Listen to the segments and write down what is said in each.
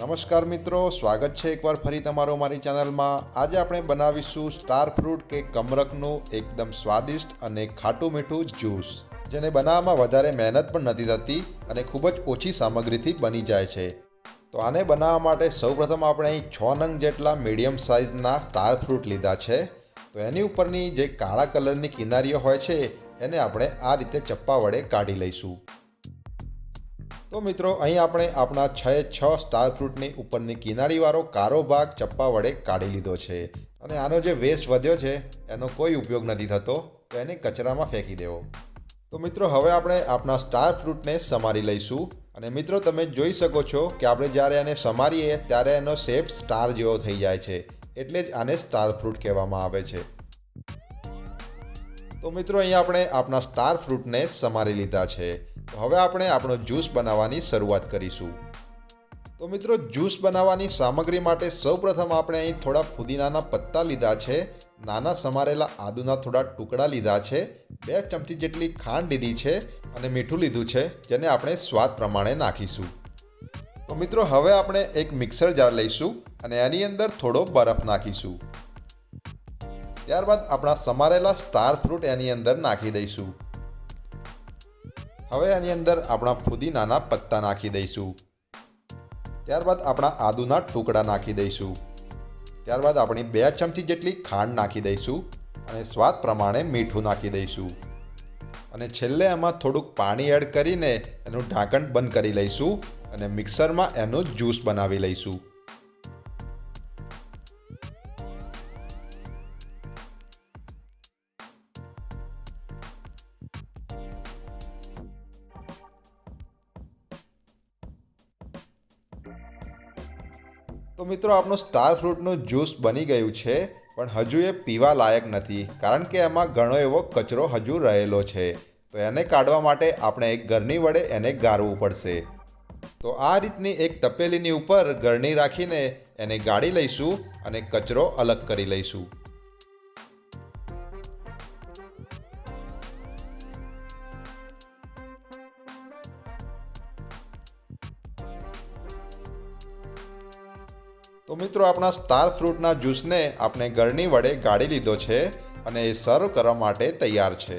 નમસ્કાર મિત્રો, સ્વાગત છે એકવાર ફરી તમારો મારી ચેનલમાં. આજે આપણે બનાવીશું સ્ટાર ફ્રૂટ કે કમરકનું એકદમ સ્વાદિષ્ટ અને ખાટું મીઠું જ્યુસ, જેને બનાવવામાં વધારે મહેનત પણ નથી થતી અને ખૂબ જ ઓછી સામગ્રીથી બની જાય છે. તો આને બનાવવા માટે સૌપ્રથમ આપણે અહીં છ નંગ જેટલા મીડિયમ સાઇઝના સ્ટાર ફ્રૂટ લીધા છે. તો એની ઉપરની જે કાળા કલરની કિનારીઓ હોય છે, એને આપણે આ રીતે ચપ્પા વડે કાઢી લઈશું. તો મિત્રો, અહીં આપણે આપણા છ છ સ્ટાર ફ્રૂટની ઉપરની કિનારીવાળો કારો ભાગ ચપ્પા વડે કાઢી લીધો છે. અને આનો જે વેસ્ટ વધ્યો છે, એનો કોઈ ઉપયોગ નથી થતો, તો એને કચરામાં ફેંકી દેવો. તો મિત્રો, હવે આપણે આપણા સ્ટાર ફ્રૂટને સમારી લઈશું. અને મિત્રો, તમે જોઈ શકો છો કે આપણે જ્યારે એને સમારીએ, ત્યારે એનો શેપ સ્ટાર જેવો થઈ જાય છે. એટલે જ આને સ્ટાર ફ્રૂટ કહેવામાં આવે છે. તો મિત્રો, અહીં આપણે આપણા સ્ટાર ફ્રૂટને સમારી લીધા છે. તો હવે આપણે આપણો જ્યુસ બનાવવાની શરૂઆત કરીશું. તો મિત્રો, જ્યુસ બનાવવાની સામગ્રી માટે સૌપ્રથમ આપણે અહીં થોડા ફુદીનાના પત્તા લીધા છે. નાના સમારેલા આદુના થોડા ટુકડા લીધા છે. બે ચમચી જેટલી ખાંડ લીધી છે અને મીઠું લીધું છે, જેને આપણે સ્વાદ પ્રમાણે નાખીશું. તો મિત્રો, હવે આપણે એક મિક્સર જાર લઈશું અને એની અંદર થોડો બરફ નાખીશું. ત્યારબાદ આપણા સમારેલા સ્ટાર ફ્રૂટ એની અંદર નાખી દઈશું. હવે એની અંદર આપણા ફુદીનાના પત્તા નાખી દઈશું. ત્યારબાદ આપણા આદુના ટુકડા નાખી દઈશું. ત્યારબાદ આપણી બે ચમચી જેટલી ખાંડ નાખી દઈશું અને સ્વાદ પ્રમાણે મીઠું નાખી દઈશું. અને છેલ્લે એમાં થોડુંક પાણી એડ કરીને એનું ઢાંકણ બંધ કરી લઈશું અને મિક્સરમાં એનું જ્યુસ બનાવી લઈશું. તો મિત્રો, આપણો સ્ટાર ફ્રૂટનું જ્યુસ બની ગયું છે, પણ હજુ એ પીવા લાયક નથી, કારણ કે એમાં ઘણો એવો કચરો હજુ રહેલો છે. તો એને કાઢવા માટે આપણે એક ઘરની વડે એને ગાળવું પડશે. તો આ રીતની એક તપેલીની ઉપર ગરણી રાખીને એને ગાળી લઈશું અને કચરો અલગ કરી લઈશું. તો મિત્રો, આપણા સ્ટાર ફ્રૂટના જ્યુસને આપણે ગરણી વડે ગાળી લીધો છે અને એ સર્વ કરવા માટે તૈયાર છે.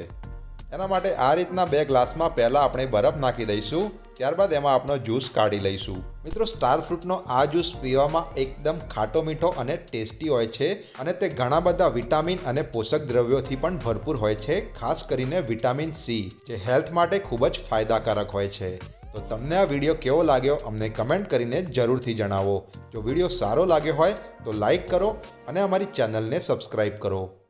એના માટે આ રીતના બે ગ્લાસમાં પહેલાં આપણે બરફ નાખી દઈશું, ત્યારબાદ એમાં આપણો જ્યુસ કાઢી લઈશું. મિત્રો, સ્ટાર ફ્રૂટનો આ જ્યુસ પીવામાં એકદમ ખાટો મીઠો અને ટેસ્ટી હોય છે અને તે ઘણા બધા વિટામિન અને પોષક દ્રવ્યોથી પણ ભરપૂર હોય છે, ખાસ કરીને વિટામિન સી, જે હેલ્થ માટે ખૂબ જ ફાયદાકારક હોય છે. તો તમને આ વીડિયો કેવો લાગ્યો અમને કમેન્ટ કરીને જરૂરથી જણાવો. જો વીડિયો સારો લાગ્યો હોય તો લાઈક કરો અને અમારી ચેનલને સબસ્ક્રાઈબ કરો.